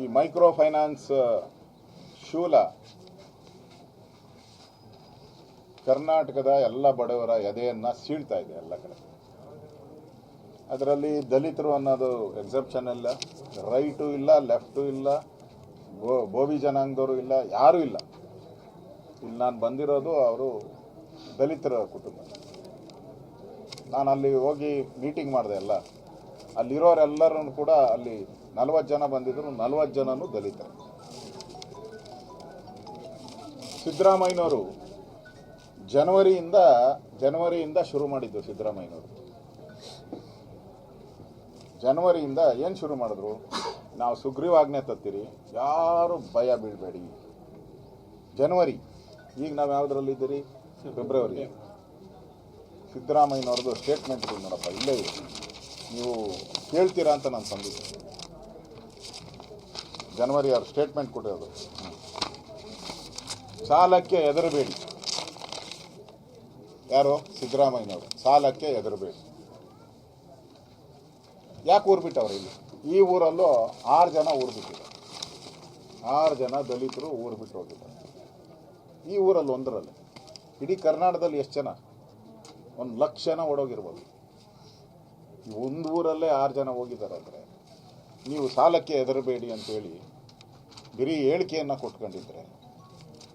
ಈ micro finance ಶೂಲ ಕರ್ನಾಟಕದ ಎಲ್ಲ ಬಡವರ ಎದೆಯನ್ನು ಸೀಳ್ತಾ ಇದೆ ಎಲ್ಲ ಕಡೆ. ಅದರಲ್ಲಿ ದಲಿತರು ಅನ್ನೋದು ಎಕ್ಸೆಪ್ಷನ್ ಇಲ್ಲ, ರೈಟು ಇಲ್ಲ ಲೆಫ್ಟು ಇಲ್ಲ, ಗೋ ಬೋವಿ ಜನಾಂಗದವರು ಇಲ್ಲ, ಯಾರೂ ಇಲ್ಲ. ಇಲ್ಲಿ ನಾನು ಬಂದಿರೋದು ಅವರು ದಲಿತರ ಕುಟುಂಬ. ನಾನು ಅಲ್ಲಿ ಹೋಗಿ ಮೀಟಿಂಗ್ ಮಾಡಿದೆ ಎಲ್ಲ. ಅಲ್ಲಿರೋರೆಲ್ಲರೂ ಕೂಡ ಅಲ್ಲಿ ನಲವತ್ತು ಜನ ಬಂದಿದ್ರು, ನಲವತ್ತು ಜನನೂ ದಲಿತರು. ಸಿದ್ದರಾಮಯ್ಯನವರು ಜನವರಿಯಿಂದ ಜನವರಿಯಿಂದ ಶುರು ಮಾಡಿದ್ದು ಸಿದ್ದರಾಮಯ್ಯನವರು. ಜನವರಿಯಿಂದ ಏನು ಶುರು ಮಾಡಿದ್ರು? ನಾವು ಸುಗ್ರೀವಾಜ್ಞೆ ತತ್ತೀರಿ, ಯಾರು ಭಯ ಬೀಳಬೇಡಿ. ಜನವರಿ, ಈಗ ನಾವು ಯಾವುದ್ರಲ್ಲಿದ್ದೀರಿ ಫೆಬ್ರವರಿ. ಸಿದ್ದರಾಮಯ್ಯನವ್ರದ್ದು ಸ್ಟೇಟ್ಮೆಂಟ್ ನೋಡಪ್ಪ, ಇಲ್ಲೇ ಇದೆ. ನೀವು ಕೇಳ್ತೀರಾ ಅಂತ ನಾನು ತಂದಿದ್ದೆ ಜನವರಿ ಅವ್ರ ಸ್ಟೇಟ್ಮೆಂಟ್ ಕೊಟ್ಟಿರೋದು. ಸಾಲಕ್ಕೆ ಹೆದರಬೇಡಿ. ಯಾರು? ಸಿದ್ದರಾಮಯ್ಯನವರು. ಸಾಲಕ್ಕೆ ಹೆದರಬೇಡಿ. ಯಾಕೆ ಊರು ಬಿಟ್ಟವ್ರು ಇಲ್ಲಿ? ಈ ಊರಲ್ಲೂ ಆರು ಜನ ಊರ್ಬಿಟ್ಟಿದ್ದಾರೆ ಆರು ಜನ ದಲಿತರು ಊರು ಬಿಟ್ಟು ಹೋಗಿದ್ದಾರೆ. ಈ ಊರಲ್ಲಿ ಒಂದರಲ್ಲಿ, ಇಡೀ ಕರ್ನಾಟಕದಲ್ಲಿ ಎಷ್ಟು ಜನ? ಒಂದು ಲಕ್ಷ ಜನ ಓಡೋಗಿರ್ಬೋದು. ಒಂದು ಊರಲ್ಲೇ ಆರು ಜನ ಹೋಗಿದ್ದಾರೆ ಅಂದರೆ ನೀವು ಸಾಲಕ್ಕೆ ಹೆದರಬೇಡಿ ಅಂತೇಳಿ ಬರೀ ಹೇಳಿಕೆಯನ್ನು ಕೊಟ್ಕೊಂಡಿದ್ರೆ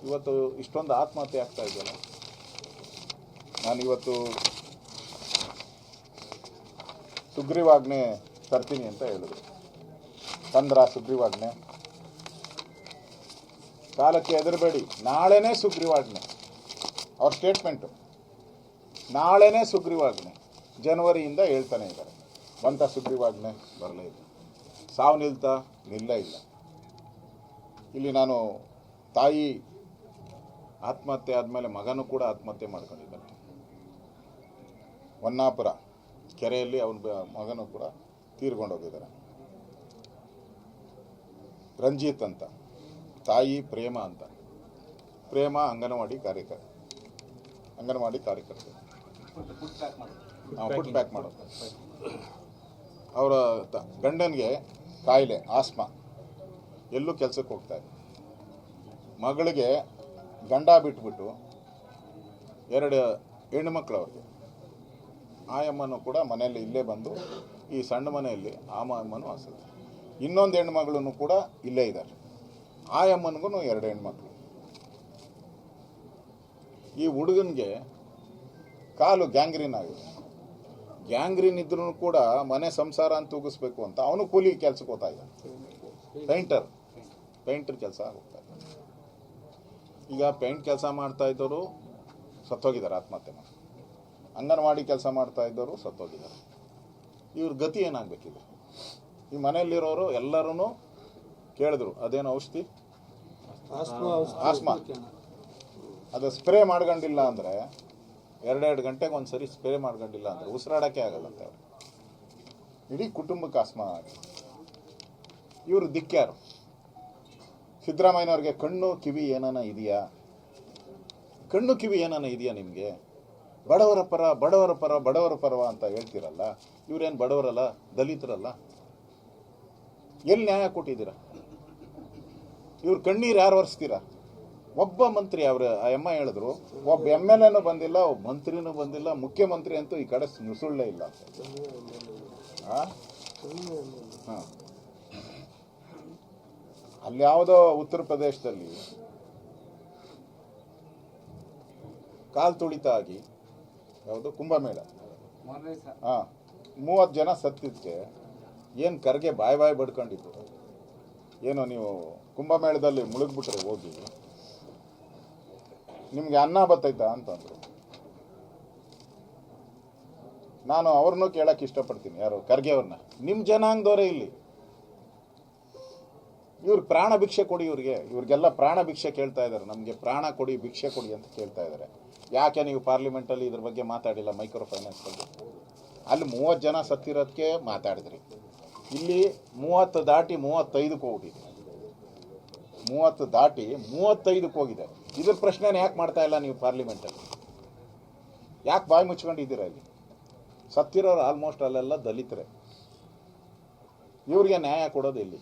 ಇವತ್ತು ಇಷ್ಟೊಂದು ಆತ್ಮಹತ್ಯೆ ಆಗ್ತಾ ಇದೆಯಲ್ಲ? ನಾನಿವತ್ತು ಸುಗ್ರೀವಾಜ್ಞೆ ತರ್ತೀನಿ ಅಂತ ಹೇಳಿದ್ರು ತಂದ್ರ ಸುಗ್ರೀವಾಜ್ಞೆ. ಸಾಲಕ್ಕೆ ಹೆದರಬೇಡಿ. ನಾಳೆನೇ ಸುಗ್ರೀವಾಜ್ಞೆ. ಅವ್ರ ಸ್ಟೇಟ್ಮೆಂಟು ನಾಳೆನೇ ಸುಗ್ರೀವಾಜ್ಞೆ. ಜನವರಿಯಿಂದ ಹೇಳ್ತಾನೆ ಇದ್ದಾರೆ. ಬಂತ ಸುಗ್ರೀವಾಜ್ಞೆ ಬರಲೇ ಇಲ್ಲ. ಸಾವು ನಿಲ್ತಾ, ನಿಲ್ಲ ಇಲ್ಲ. ಇಲ್ಲಿ ನಾನು ತಾಯಿ ಆತ್ಮಹತ್ಯೆ ಆದಮೇಲೆ ಮಗನೂ ಕೂಡ ಆತ್ಮಹತ್ಯೆ ಮಾಡ್ಕೊಂಡಿದ್ದಾನೆ. ಹೊನ್ನಾಪುರ ಕೆರೆಯಲ್ಲಿ ಅವನ ಮಗನೂ ಕೂಡ ತೀರ್ಕೊಂಡೋಗಿದ್ದಾರೆ ರಂಜಿತ್ ಅಂತ. ತಾಯಿ ಪ್ರೇಮ ಅಂತ. ಪ್ರೇಮ ಅಂಗನವಾಡಿ ಕಾರ್ಯಕರ್ತ. ಅಂಗನವಾಡಿ ಕಾರ್ಯಕರ್ತ. ಫುಡ್ ಪ್ಯಾಕ್ ಮಾಡೋದು ಅವರ ಗಂಡನಿಗೆ ಕಾಯಿಲೆ ಆಸ್ಮ ಎಲ್ಲೂ ಕೆಲಸಕ್ಕೆ ಹೋಗ್ತಾ ಇದೆ ಮಗಳಿಗೆ ಗಂಡ ಬಿಟ್ಬಿಟ್ಟು ಎರಡು ಹೆಣ್ಣುಮಕ್ಳು ಅವ್ರಿಗೆ. ಆ ಅಮ್ಮನೂ ಕೂಡ ಮನೆಯಲ್ಲಿ ಇಲ್ಲೇ ಬಂದು ಈ ಸಣ್ಣ ಮನೆಯಲ್ಲಿ ಆ ಅಮ್ಮನೂ ಹಸಿದೆ ಇನ್ನೊಂದು ಹೆಣ್ಮಗಳನ್ನು ಕೂಡ ಇಲ್ಲೇ ಇದ್ದಾರೆ. ಆ ಅಮ್ಮನಿಗೂ ಎರಡು ಹೆಣ್ಮಕ್ಳು ಈ ಹುಡುಗನಿಗೆ ಕಾಲು ಗ್ಯಾಂಗ್ರೀನ್ ಆಗಿದೆ. ಗ್ಯಾಂಗ್ರೀನ್ ಇದ್ರೂ ಕೂಡ ಮನೆ ಸಂಸಾರ ಅಂತ ತೂಗಿಸ್ಬೇಕು ಅಂತ ಅವನು ಕೂಲಿ ಕೆಲ್ಸಕ್ಕೆ ಹೋಗ್ತಾ ಇದ್ದ ಪೇಂಟರ್. ಪೇಂಟರ್ ಕೆಲಸ ಹೋಗ್ತಾ ಈಗ ಪೇಂಟ್ ಕೆಲಸ ಮಾಡ್ತಾ ಇದ್ದವರು ಸತ್ತೋಗಿದ್ದಾರೆ ಆತ್ಮಹತ್ಯೆ ಮಾಡಿ. ಅಂಗನವಾಡಿ ಕೆಲಸ ಮಾಡ್ತಾ ಇದ್ದವರು ಸತ್ತೋಗಿದ್ದಾರೆ. ಇವ್ರ ಗತಿ ಏನಾಗಬೇಕಿದೆ? ಈ ಮನೆಯಲ್ಲಿರೋರು ಎಲ್ಲರೂ ಕೇಳಿದ್ರು ಅದೇನು ಔಷಧಿ ಆಸ್ಮಾ. ಅದು ಸ್ಪ್ರೇ ಮಾಡ್ಕೊಂಡಿಲ್ಲ ಅಂದರೆ ಎರಡೆರಡು ಗಂಟೆಗೆ ಒಂದು ಸರಿ ಸ್ಪ್ರೇ ಮಾಡ್ಕೊಂಡಿಲ್ಲ ಅಂದರೆ ಉಸಿರಾಡೋಕ್ಕೆ ಆಗಲ್ಲಂತೆ ಅವರು. ಇಡೀ ಕುಟುಂಬಕ್ಕೆ ಆಸ್ಮ ಇವರು ದಿಕ್ಕ್ಯಾರು ಸಿದ್ದರಾಮಯ್ಯನವ್ರಿಗೆ ಕಣ್ಣು ಕಿವಿ ಏನಾನ ಇದೆಯಾ? ಕಣ್ಣು ಕಿವಿ ಏನಾನ ಇದೆಯಾ ನಿಮಗೆ? ಬಡವರ ಪರ ಬಡವರ ಪರ, ಬಡವರ ಪರವ ಅಂತ ಹೇಳ್ತೀರಲ್ಲ, ಇವರೇನು ಬಡವರಲ್ಲ, ದಲಿತರಲ್ಲ? ಎಲ್ಲಿ ನ್ಯಾಯ ಕೊಟ್ಟಿದ್ದೀರಾ? ಇವ್ರ ಕಣ್ಣೀರು ಯಾರು ಒರೆಸ್ತೀರಾ? ಒಬ್ಬ ಮಂತ್ರಿ ಅವ್ರ ಎಮ್ಮ ಹೇಳಿದ್ರು, ಒಬ್ಬ ಎಂ ಎಲ್ ಎನೂ ಬಂದಿಲ್ಲ, ಒಬ್ಬ ಮಂತ್ರಿನೂ ಬಂದಿಲ್ಲ, ಮುಖ್ಯಮಂತ್ರಿ ಅಂತೂ ಈ ಕಡೆ ನುಸುಳ್ಳೇ ಇಲ್ಲ? ಹಾ. ಅಲ್ಲಿ ಯಾವುದೋ ಉತ್ತರ ಪ್ರದೇಶದಲ್ಲಿ ಕಾಲ್ ತುಳಿತ ಆಗಿ, ಯಾವುದು ಕುಂಭಮೇಳ. ಹಾ. ಮೂವತ್ತು ಜನ ಸತ್ತಿದ್ದಕ್ಕೆ ಏನು ಕರ್ಗೆ ಬಾಯ್ ಬಾಯ್ ಬಡ್ಕೊಂಡಿದ್ದು? ಏನೋ ನೀವು ಕುಂಭಮೇಳದಲ್ಲಿ ಮುಳುಗ್ಬಿಟ್ರೆ ಹೋಗಿ. ನಿಮ್ಗೆ ಅನ್ನ ಬತ್ತೈತಾ ಅಂತಂದ್ರು. ನಾನು ಅವ್ರನ್ನೂ ಕೇಳಕ್ಕೆ ಇಷ್ಟಪಡ್ತೀನಿ, ಯಾರು ಖರ್ಗೆ ಅವ್ರನ್ನ. ನಿಮ್ಮ ಜನಾಂಗದವರೇ ಇಲ್ಲಿ. ಇವ್ರು ಪ್ರಾಣ ಭಿಕ್ಷೆ ಕೊಡಿ ಇವ್ರಿಗೆ. ಇವ್ರಿಗೆಲ್ಲ ಪ್ರಾಣ ಭಿಕ್ಷೆ ಕೇಳ್ತಾ ಇದ್ದಾರೆ. ನಮಗೆ ಪ್ರಾಣ ಕೊಡಿ, ಭಿಕ್ಷೆ ಕೊಡಿ ಅಂತ ಕೇಳ್ತಾ ಇದ್ದಾರೆ. ಯಾಕೆ ನೀವು ಪಾರ್ಲಿಮೆಂಟಲ್ಲಿ ಇದ್ರ ಬಗ್ಗೆ ಮಾತಾಡಿಲ್ಲ ಮೈಕ್ರೋ ಫೈನಾನ್ಸ್ ಬಗ್ಗೆ? ಅಲ್ಲಿ ಮೂವತ್ತು ಜನ ಸತ್ತಿರೋದಕ್ಕೆ ಮಾತಾಡಿದ್ರಿ. ಇಲ್ಲಿ ಮೂವತ್ತು ದಾಟಿ ಮೂವತ್ತೈದಕ್ಕೆ ಹೋಗಿದೆ. ಮೂವತ್ತು ದಾಟಿ ಮೂವತ್ತೈದಕ್ಕೆ ಹೋಗಿದೆ. ಇದ್ರ ಪ್ರಶ್ನೆ ಯಾಕೆ ಮಾಡ್ತಾ ಇಲ್ಲ ನೀವು ಪಾರ್ಲಿಮೆಂಟಲ್ಲಿ? ಯಾಕೆ ಬಾಯಿ ಮುಚ್ಕೊಂಡಿದ್ದೀರ ಅಲ್ಲಿ ಸತ್ತಿರೋರು ಆಲ್ಮೋಸ್ಟ್ ಅಲ್ಲೆಲ್ಲ ದಲಿತರೆ. ಇವ್ರಿಗೆ ನ್ಯಾಯ ಕೊಡೋದು ಇಲ್ಲಿ